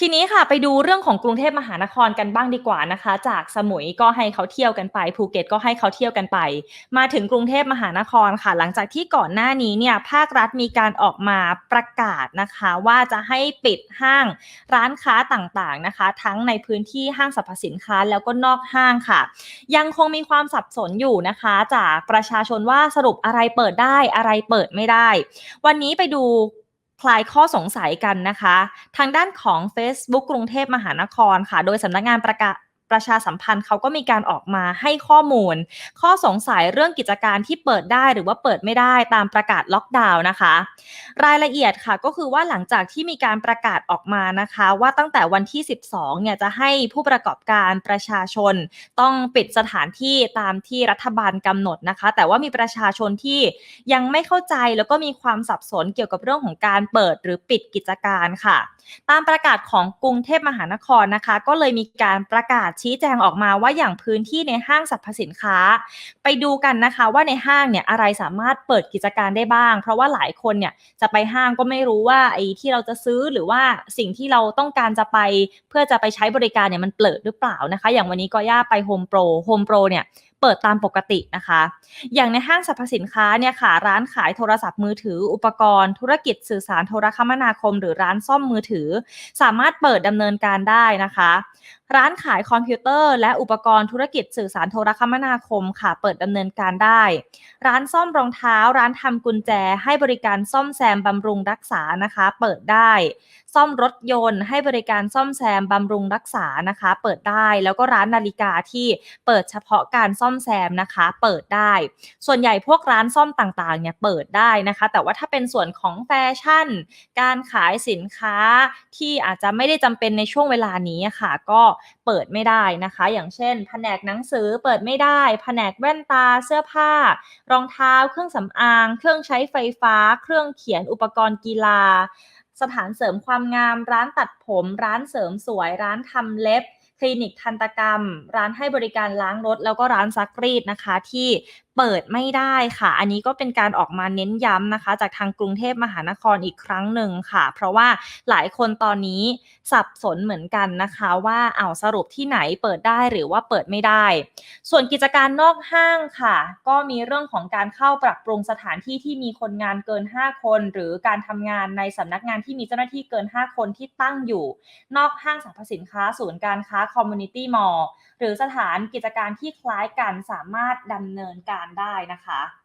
ทีนี้ค่ะไปดูเรื่องของกรุงเทพมหานครกันบ้างดีกว่านะคะ จากสมุยก็ให้เขาเที่ยวกันไปภูเก็ตก็ให้เขาเที่ยวกันไป มาถึงกรุงเทพมหานครค่ะ หลังจากที่ก่อนหน้านี้เนี่ยภาครัฐมีการออกมาประกาศนะคะ ว่าจะให้ปิดห้างร้านค้าต่างๆนะคะ ทั้งในพื้นที่ห้างสรรพสินค้าแล้วก็นอกห้างค่ะ ยังคงมีความสับสนอยู่นะคะ จากประชาชนว่าสรุปอะไรเปิดได้อะไรเปิดไม่ได้ วันนี้ไปดู คลายข้อสงสัยกันนะคะ ทางด้านของ Facebook กรุงเทพมหานครค่ะ โดยสำนักงานประกาศ ประชาสัมพันธ์เขาก็มีการออกมาให้ข้อมูล ข้อสงสัยเรื่องกิจการที่เปิดได้หรือว่าเปิดไม่ได้ตามประกาศล็อกดาวน์นะคะ รายละเอียดค่ะก็คือว่าหลังจากที่มีการประกาศออกมานะคะ ว่าตั้งแต่วันที่ 12เนี่ยจะให้ผู้ประกอบการประชาชน ต้องปิดสถานที่ตามที่รัฐบาลกำหนดนะคะ แต่ว่ามีประชาชนที่ยังไม่เข้าใจแล้วก็มีความสับสนเกี่ยวกับเรื่องของการเปิดหรือปิดกิจการค่ะ ตามประกาศของกรุงเทพมหานครนะคะ ก็เลยมีการประกาศชี้แจงออกมาว่าอย่างพื้นที่ในห้างสรรพสินค้า ไปดูกันนะคะว่าในห้างเนี่ยอะไรสามารถเปิดกิจการได้บ้าง เพราะว่าหลายคนเนี่ยจะไปห้างก็ไม่รู้ว่าไอ้ที่เราจะซื้อหรือว่าสิ่งที่เราต้องการจะไปเพื่อจะไปใช้บริการเนี่ยมันเปิดหรือเปล่านะคะ อย่างวันนี้ก็ย่าไปโฮมโปรโฮมโปรเนี่ยเปิดตามปกตินะคะ อย่างในห้างสรรพสินค้าเนี่ยค่ะ ร้านขายโทรศัพท์มือถือ อุปกรณ์ ธุรกิจสื่อสารโทรคมนาคม หรือร้านซ่อมมือถือ สามารถเปิดดำเนินการได้นะคะร้านขายคอมพิวเตอร์ และอุปกรณ์ธุรกิจสื่อสารโทรคมนาคมค่ะ เปิดดำเนินการได้ ร้านซ่อมรองเท้า ร้านทำกุญแจ ให้บริการซ่อมแซมบำรุงรักษานะคะ เปิดได้ ซ่อมรถยนต์ ให้บริการซ่อมแซมบำรุงรักษานะคะ เปิดได้ แล้วก็ร้านนาฬิกาที่เปิดเฉพาะการซ่อมแซมนะคะ เปิดได้ ส่วนใหญ่พวกร้านซ่อมต่างๆเนี่ยเปิดได้นะคะ แต่ว่าถ้าเป็นส่วนของแฟชั่น การขายสินค้าที่อาจจะไม่ได้จำเป็นในช่วงเวลานี้ค่ะ ก็เปิดไม่ได้นะคะ อย่างเช่น แผนกหนังสือเปิดไม่ได้ แผนกแว่นตาเสื้อผ้า รองเท้า เครื่องสำอาง เครื่องใช้ไฟฟ้า เครื่องเขียนอุปกรณ์กีฬา สถานเสริมความงาม ร้านตัดผม ร้านเสริมสวย ร้านทำเล็บคลินิกทันตกรรม ร้านให้บริการล้างรถ แล้วก็ร้านซักรีดนะคะ ที่ เปิดไม่ได้ค่ะ อันนี้ก็เป็นการออกมาเน้นย้ำนะคะ จากทางกรุงเทพมหานครอีกครั้งหนึ่งค่ะ เพราะว่าหลายคนตอนนี้สับสนเหมือนกันนะคะ ว่าเอาสรุปที่ไหนเปิดได้หรือว่าเปิดไม่ได้ ส่วนกิจการนอกห้างค่ะ ก็มีเรื่องของการเข้าปรับปรุงสถานที่ที่มีคนงานเกิน 5 คน หรือการทำงานในสำนักงานที่มีเจ้าหน้าที่เกิน 5 คนที่ตั้งอยู่ นอกห้างสรรพสินค้าศูนย์การค้าคอมมูนิตี้มอลล์หรือสถานกิจการที่คล้ายกันสามารถดำเนินการได้นะคะ